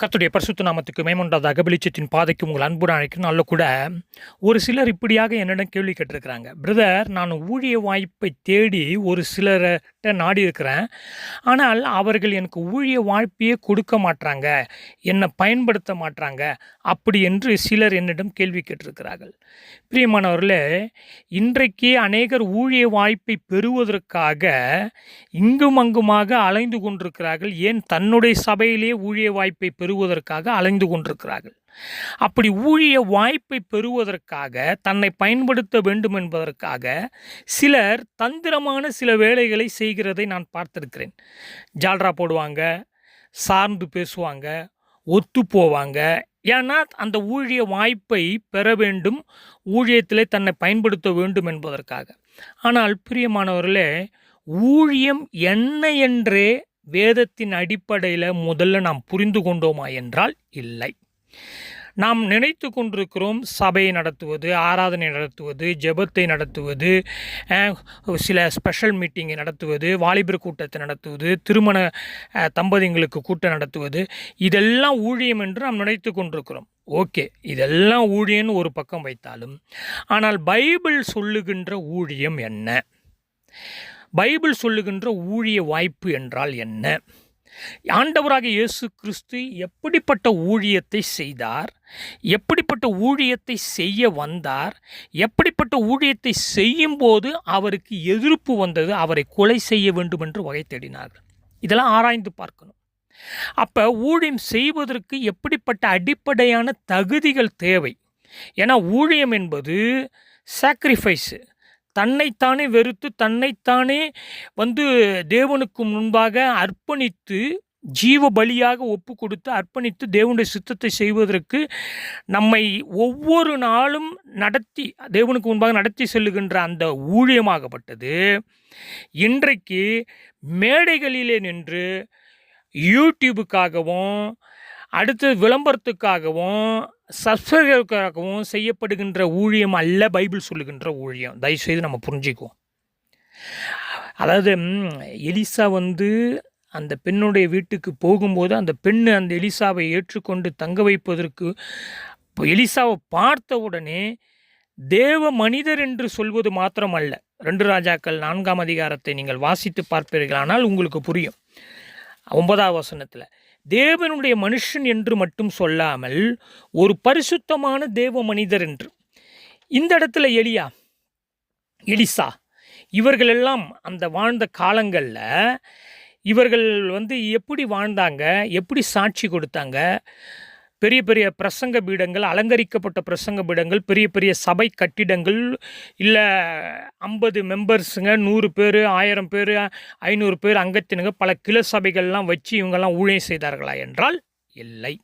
கத்துடைய பரிசுத்த நாமத்துக்கு மேம்படாத வெளிச்சத்தின் பாதைக்கு உங்கள் அன்புடன் அழைக்கணும் கூட ஒரு சிலர் இப்படியாக என்னிடம் கேள்வி கேட்டிருக்கிறாங்க. பிரதர் நான் ஊழிய வாய்ப்பை தேடி ஒரு சிலர்கிட்ட நாடி இருக்கிறேன் ஆனால் அவர்கள் எனக்கு ஊழிய வாய்ப்பையே கொடுக்க மாட்டாங்க என்னை பயன்படுத்த மாட்டாங்க அப்படி என்று சிலர் என்னிடம் கேள்வி கேட்டிருக்கிறார்கள். பிரியமானவர்களே இன்றைக்கு அநேகர் ஊழிய வாய்ப்பை பெறுவதற்காக இங்கும் அங்குமாக அலைந்து கொண்டிருக்கிறார்கள். ஏன் தன்னுடைய சபையிலே ஊழிய வாய்ப்பை பெறுவதற்காக அலைந்து கொண்டிருக்கிறார்கள். அப்படி ஊழிய வாய்ப்பை பெறுவதற்காக தன்னை பயன்படுத்த வேண்டும் என்பதற்காக சிலர் தந்திரமான சில வேலைகளை செய்கிறதை நான் பார்த்திருக்கிறேன். ஜால்ரா போடுவாங்க சார்ந்து பேசுவாங்க ஒத்து போவாங்க. ஏன்னா அந்த ஊழிய வாய்ப்பை பெற வேண்டும் ஊழியத்திலே தன்னை பயன்படுத்த வேண்டும் என்பதற்காக. ஆனால் பிரியமானவர்களே ஊழியம் என்ன என்றே வேதத்தின் அடிப்படையில் முதல்ல நாம் புரிந்து கொண்டோமா என்றால் இல்லை. நாம் நினைத்து கொண்டிருக்கிறோம் சபையை நடத்துவது ஆராதனை நடத்துவது ஜெபத்தை நடத்துவது சில ஸ்பெஷல் மீட்டிங்கை நடத்துவது வாலிபர் கூட்டத்தை நடத்துவது திருமண தம்பதிங்களுக்கு கூட்டம் நடத்துவது இதெல்லாம் ஊழியம் என்று நாம் நினைத்து கொண்டிருக்கிறோம். ஓகே இதெல்லாம் ஊழியம்னு ஒரு பக்கம் வைத்தாலும் ஆனால் பைபிள் சொல்லுகின்ற ஊழியம் என்ன? பைபிள் சொல்லுகின்ற ஊழிய வாய்ப்பு என்றால் என்ன? ஆண்டவராக இயேசு கிறிஸ்து எப்படிப்பட்ட ஊழியத்தை செய்தார்? எப்படிப்பட்ட ஊழியத்தை செய்ய வந்தார்? எப்படிப்பட்ட ஊழியத்தை செய்யும்போது அவருக்கு எதிர்ப்பு வந்தது? அவரை கொலை செய்ய வேண்டும் என்று வகை தேடினார்கள். இதெல்லாம் ஆராய்ந்து பார்க்கணும். அப்போ ஊழியம் செய்வதற்கு எப்படிப்பட்ட அடிப்படையான தகுதிகள் தேவை? ஏன்னா ஊழியம் என்பது சாக்ரிஃபைஸு தன்னைத்தானே வெறுத்து தன்னைத்தானே வந்து தேவனுக்கு முன்பாக அர்ப்பணித்து ஜீவ பலியாக ஒப்பு கொடுத்து அர்ப்பணித்து தேவனுடைய சித்தத்தை செய்வதற்கு நம்மை ஒவ்வொரு நாளும் நடத்தி தேவனுக்கு முன்பாக நடத்தி செல்லுகின்ற அந்த ஊழியமாகப்பட்டது. இன்றைக்கு மேடைகளிலே நின்று யூடியூபுக்காகவும் அடுத்து விளம்பரத்துக்காகவும் சப்ஸ்கிரைபருக்காகவும் செய்யப்படுகின்ற ஊழியம் அல்ல பைபிள் சொல்லுகின்ற ஊழியம். தயவுசெய்து நம்ம புரிஞ்சுக்குவோம். அதாவது எலிசா வந்து அந்த பெண்ணுடைய வீட்டுக்கு போகும்போது அந்த பெண் அந்த எலிசாவை ஏற்றுக்கொண்டு தங்க வைப்பதற்கு இப்போ எலிசாவை பார்த்த உடனே தேவ மனிதர் என்று சொல்வது மாத்திரமல்ல. ரெண்டு ராஜாக்கள் நான்காம் அதிகாரத்தை நீங்கள் வாசித்து பார்ப்பீர்களானால் உங்களுக்கு புரியும். ஒன்பதாவது வசனத்தில் தேவனுடைய மனுஷன் என்று மட்டும் சொல்லாமல் ஒரு பரிசுத்தமான தேவ மனிதர் என்று. இந்த இடத்துல எலியா எலிசா இவர்களெல்லாம் அந்த வாழ்ந்த காலங்களில் இவர்கள் வந்து எப்படி வாழ்ந்தாங்க எப்படி சாட்சி கொடுத்தாங்க பெரிய பெரிய பிரசங்க பீடங்கள் அலங்கரிக்கப்பட்ட பிரசங்க பீடங்கள் பெரிய பெரிய சபை கட்டிடங்கள் இல்லை ஐம்பது மெம்பர்ஸுங்க நூறு பேர் ஆயிரம் பேர் ஐநூறு பேர் அங்கத்தினுங்க பல கிலோ சபைகள்லாம் வச்சு இவங்கெல்லாம் ஊழியம் செய்தார்களா என்றால் இல்லை.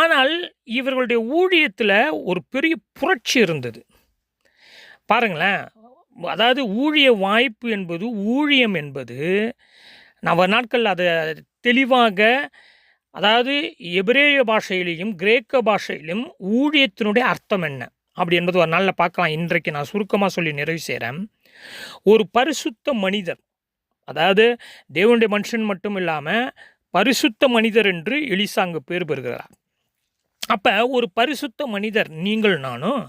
ஆனால் இவர்களுடைய ஊழியத்தில் ஒரு பெரிய புரட்சி இருந்தது. பாருங்களேன் அதாவது ஊழிய வாய்ப்பு என்பது ஊழியம் என்பது நவ நாட்கள் அதை தெளிவாக அதாவது எபிரேய பாஷையிலையும் கிரேக்க பாஷையிலும் ஊழியத்தினுடைய அர்த்தம் என்ன? அப்படி என்பது ஒரு நாளில் பார்க்கலாம். இன்றைக்கு நான் சுருக்கமாக சொல்லி நிறைவு செய்கிறேன் ஒரு பரிசுத்த மனிதர் அதாவது தேவனுடைய மனுஷன் மட்டும் இல்லாமல் பரிசுத்த மனிதர் என்று எலிசாங்கு பேர் பெறுகிறார். அப்போ ஒரு பரிசுத்த மனிதர் நீங்கள் நானும்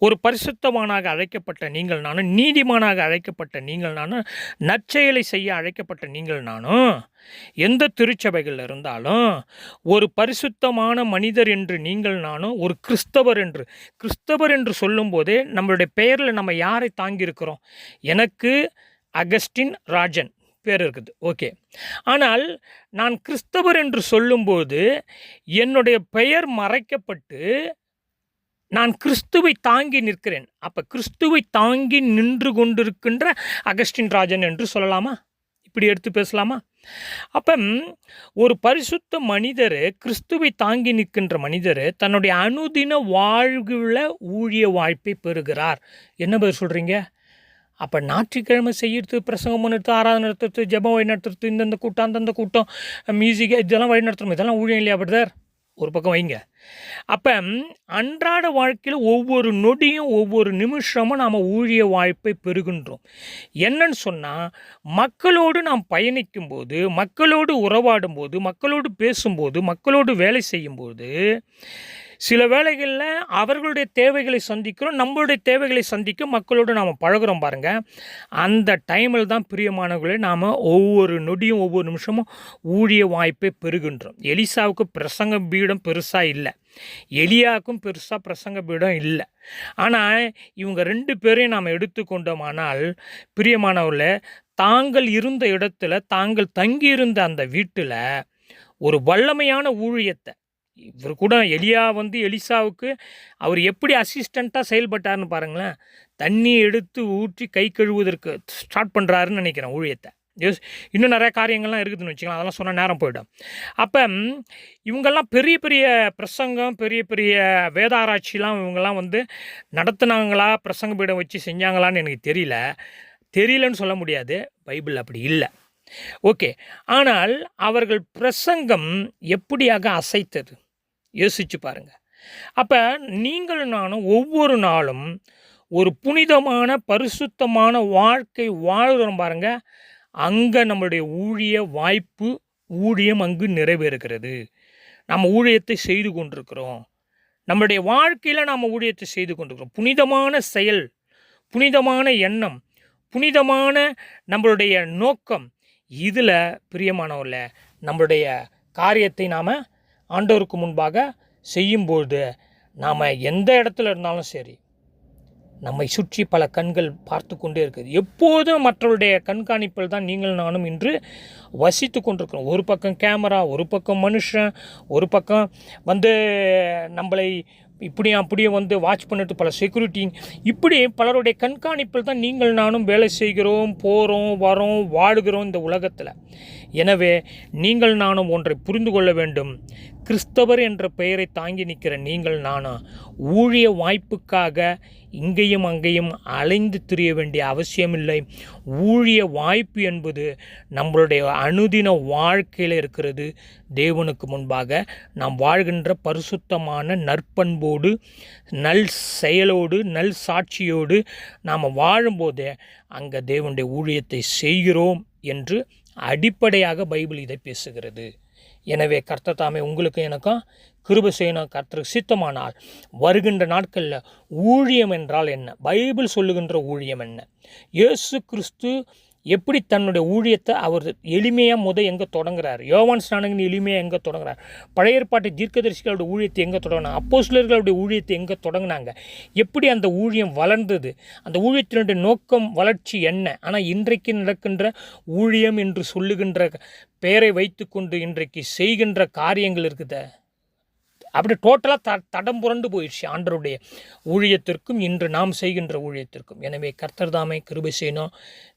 ஒரு பரிசுத்தமானாக அழைக்கப்பட்ட நீங்கள் நானும் நீதிமானாக அழைக்கப்பட்ட நீங்கள் நானும் நற்செயலை செய்ய அழைக்கப்பட்ட நீங்கள் நானும் எந்த திருச்சபைகள் இருந்தாலும் ஒரு பரிசுத்தமான மனிதர் என்று நீங்கள் நானும் ஒரு கிறிஸ்தவர் என்று கிறிஸ்தவர் என்று சொல்லும்போதே நம்மளுடைய பெயரில் நம்ம யாரை தாங்கியிருக்கிறோம்? எனக்கு அகஸ்டின் ராஜன் பேர் இருக்குது. ஓகே. ஆனால் நான் கிறிஸ்தவர் என்று சொல்லும்போது என்னுடைய பெயர் மறைக்கப்பட்டு நான் கிறிஸ்துவை தாங்கி நிற்கிறேன். அப்போ கிறிஸ்துவை தாங்கி நின்று கொண்டிருக்கின்ற அகஸ்டின் ராஜன் என்று சொல்லலாமா? இப்படி எடுத்து பேசலாமா? அப்போ ஒரு பரிசுத்த மனிதர் கிறிஸ்துவை தாங்கி நிற்கின்ற மனிதர் தன்னுடைய அனுதின வாழ்வில் ஊழிய வாய்ப்பை பெறுகிறார். என்ன பேர் சொல்கிறீங்க அப்போ ஞாயிற்றுக்கிழமை செய்யறது பிரசங்கம் பண்ணுறது ஆராதனை நடத்துறது ஜெபம் வழி நடத்துறது இந்தந்த கூட்டம் அந்தந்த கூட்டம் மியூசிக் இதெல்லாம் வழி நடத்துறோம் இதெல்லாம் ஊழியம் இல்லையா பிரதர்? ஒரு பக்கம் வைங்க. அப்போ அன்றாட வாழ்க்கையில் ஒவ்வொரு நொடியும் ஒவ்வொரு நிமிஷமும் நாம் ஊழிய வாய்ப்பை பெறுகின்றோம். என்னன்னு சொன்னால் மக்களோடு நாம் பயணிக்கும்போது மக்களோடு உறவாடும் போது மக்களோடு பேசும்போது மக்களோடு வேலை செய்யும்போது சில வேளைகளில் அவர்களுடைய தேவைகளை சந்திக்கிறோம் நம்மளுடைய தேவைகளை சந்திக்க மக்களோடு நாம் பழகுறோம் பாருங்கள் அந்த டைமில் தான் பிரியமானவர்களே நாம் ஒவ்வொரு நொடியும் ஒவ்வொரு நிமிஷமும் ஊழிய வாய்ப்பை பெறுகின்றோம். எலிசாவுக்கு பிரசங்க பீடம் பெருசாக இல்லை. எலியாவுக்கும் பெருசாக பிரசங்க பீடம் இல்லை. ஆனால் இவங்க ரெண்டு பேரையும் நாம் எடுத்துக்கொண்டோமானால் பிரியமானவர்களே தாங்கள் இருந்த இடத்துல தாங்கள் தங்கியிருந்த அந்த வீட்டில் ஒரு வல்லமையான ஊழியத்தை இவர் கூட எலியா வந்து எலிசாவுக்கு அவர் எப்படி அசிஸ்டண்ட்டாக செயல்பட்டார்னு பாருங்களேன். தண்ணி எடுத்து ஊற்றி கை கழுவுவதற்கு ஸ்டார்ட் பண்ணுறாருன்னு நினைக்கிறேன் ஊழியத்தை. யோஸ் இன்னும் நிறைய காரியங்கள்லாம் இருக்குதுன்னு வச்சுக்கலாம் அதெல்லாம் சொன்னால் நேரம் போயிடும். அப்போ இவங்கெல்லாம் பெரிய பெரிய பிரசங்கம் பெரிய பெரிய வேதாராய்ச்சிலாம் இவங்கெல்லாம் வந்து நடத்துனாங்களா? பிரசங்க பீடம் வச்சு செஞ்சாங்களான்னு எனக்கு தெரியல. தெரியலன்னு சொல்ல முடியாது. பைபிள் அப்படி இல்லை. ஓகே. ஆனால் அவர்கள் பிரசங்கம் எப்படியாக அசைத்தது? யோசிச்சு பாருங்க. அப்போ நீங்கள் நானும் ஒவ்வொரு நாளும் ஒரு புனிதமான பரிசுத்தமான வாழ்க்கை வாழ்கிறோம் பாருங்க. அங்கே நம்மளுடைய ஊழிய வாய்ப்பு ஊழியம் அங்கு நிறைவேறுகிறது. நம்ம ஊழியத்தை செய்து கொண்டிருக்கிறோம். நம்மளுடைய வாழ்க்கையில் நாம் ஊழியத்தை செய்து கொண்டிருக்கிறோம். புனிதமான செயல் புனிதமான எண்ணம் புனிதமான நம்மளுடைய நோக்கம். இதில் பிரியமானவர்களை நம்மளுடைய காரியத்தை நாம் ஆண்டவருக்கு முன்பாக செய்யும்பொழுது நாம் எந்த இடத்துல இருந்தாலும் சரி நம்மை சுற்றி பல கண்கள் பார்த்து கொண்டே இருக்குது. எப்போதும் மற்றவருடைய கண்காணிப்பில் தான் நீங்கள் நானும் இன்று வசித்து கொண்டிருக்கிறோம். ஒரு பக்கம் கேமரா ஒரு பக்கம் மனுஷன் ஒரு பக்கம் வந்து நம்மளை இப்படியும் அப்படியே வந்து வாட்ச் பண்ணிட்டு பல செக்யூரிட்டி இப்படி பலருடைய கண்காணிப்பில் தான் நீங்கள் நானும் வேலை செய்கிறோம் போகிறோம் வரோம் வாழுகிறோம் இந்த உலகத்தில். எனவே நீங்கள் நானும் ஒன்றை புரிந்து கொள்ள வேண்டும். கிறிஸ்தவர் என்ற பெயரை தாங்கி நிற்கிற நீங்கள் நானா? ஊழிய வாய்ப்புக்காக இங்கேயும் அங்கேயும் அலைந்து திரிய வேண்டிய அவசியமில்லை. ஊழிய வாய்ப்பு என்பது நம்மளுடைய அனுதின வாழ்க்கையில் இருக்கிறது. தேவனுக்கு முன்பாக நாம் வாழ்கின்ற பரிசுத்தமான நற்பண்போடு நல் செயலோடு நல் சாட்சியோடு நாம் வாழும்போதே அங்கே தேவனுடைய ஊழியத்தை செய்கிறோம் என்று அடிப்படையாக பைபிள் இதை பேசுகிறது. எனவே கர்த்தர் தாமே உங்களுக்கும் எனக்கும் கிருபை செய்யணும் கர்த்தருக்கு சித்தமானால் வருகின்ற நாட்களில் ஊழியம் என்றால் என்ன? பைபிள் சொல்லுகின்ற ஊழியம் என்ன? இயேசு கிறிஸ்து எப்படி தன்னுடைய ஊழியத்தை அவர் எளிமையாக முத எங்கே தொடங்குறாரு? யோவான் ஸ்நானகன் எளிமையாக எங்கே தொடங்குறார்? பழைய ஏற்பாட்டு தீர்க்கதரிசிகளோட ஊழியத்தை எங்கே தொடங்கினாங்க அப்போஸ்லர்களுடைய ஊழியத்தை எங்கே தொடங்கினாங்க? எப்படி அந்த ஊழியம் வளர்ந்தது? அந்த ஊழியத்தினுடைய நோக்கம் வளர்ச்சி என்ன? ஆனால் இன்றைக்கு நடக்கின்ற ஊழியம் என்று சொல்லுகின்ற பெயரை வைத்துக்கொண்டு இன்றைக்கு செய்கின்ற காரியங்கள் இருக்குதே. அப்படி டோட்டலாக த தடம் புரண்டு போயிடுச்சு ஆண்டருடைய ஊழியத்திற்கும் இன்று நாம் செய்கின்ற ஊழியத்திற்கும். எனவே கர்த்தர் தாமை கிருபை செய்யணும்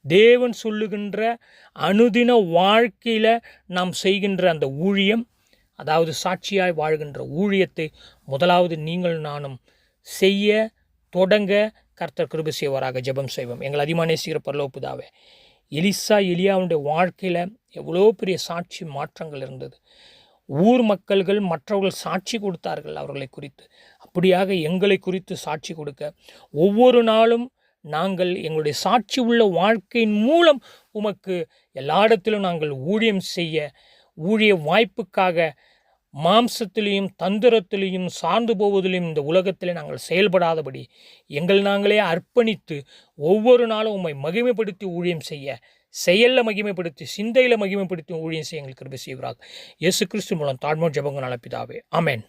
தேவன் சொல்லுகின்ற அனுதின வாழ்க்கையில் நாம் செய்கின்ற அந்த ஊழியம் அதாவது சாட்சியாய் வாழ்கின்ற ஊழியத்தை முதலாவது நீங்கள் நானும் செய்ய தொடங்க கர்த்தர் கிருபை செய்வாராக ஜெபம் செய்வோம். எங்கள் அதிகமாக நேசிக்கிற பரலோப்புதாவே எலிசா எலியாவுடைய வாழ்க்கையில் எவ்வளோ பெரிய சாட்சி மாற்றங்கள் இருந்தது. ஊர் மக்கள்கள் மற்றவர்கள் சாட்சி கொடுத்தார்கள் அவர்களை குறித்து. அப்படியாக எங்களை குறித்து சாட்சி கொடுக்க. ஒவ்வொரு நாளும் நாங்கள் எங்களுடைய சாட்சி உள்ள வாழ்க்கையின் மூலம் உமக்கு எல்லா இடத்திலும் நாங்கள் ஊழியம் செய்ய ஊழிய வாய்ப்புக்காக மாம்சத்திலையும் தந்திரத்திலையும் சார்ந்து போவதிலையும் இந்த உலகத்தில் நாங்கள் செயல்படாதபடி எங்கள் நாங்களே அர்ப்பணித்து ஒவ்வொரு நாளும் உம்மை மகிமைப்படுத்தி ஊழியம் செய்ய செயலில் மகிமைப்படுத்தி சிந்தையில் மகிமைப்படுத்தி ஊழியம் செய்ய எங்களுக்கு கிருபை செய்வராக. இயேசு கிறிஸ்து மூலம் தாழ்மோ ஜபங்க நலப்பிதாவே. ஆமென்.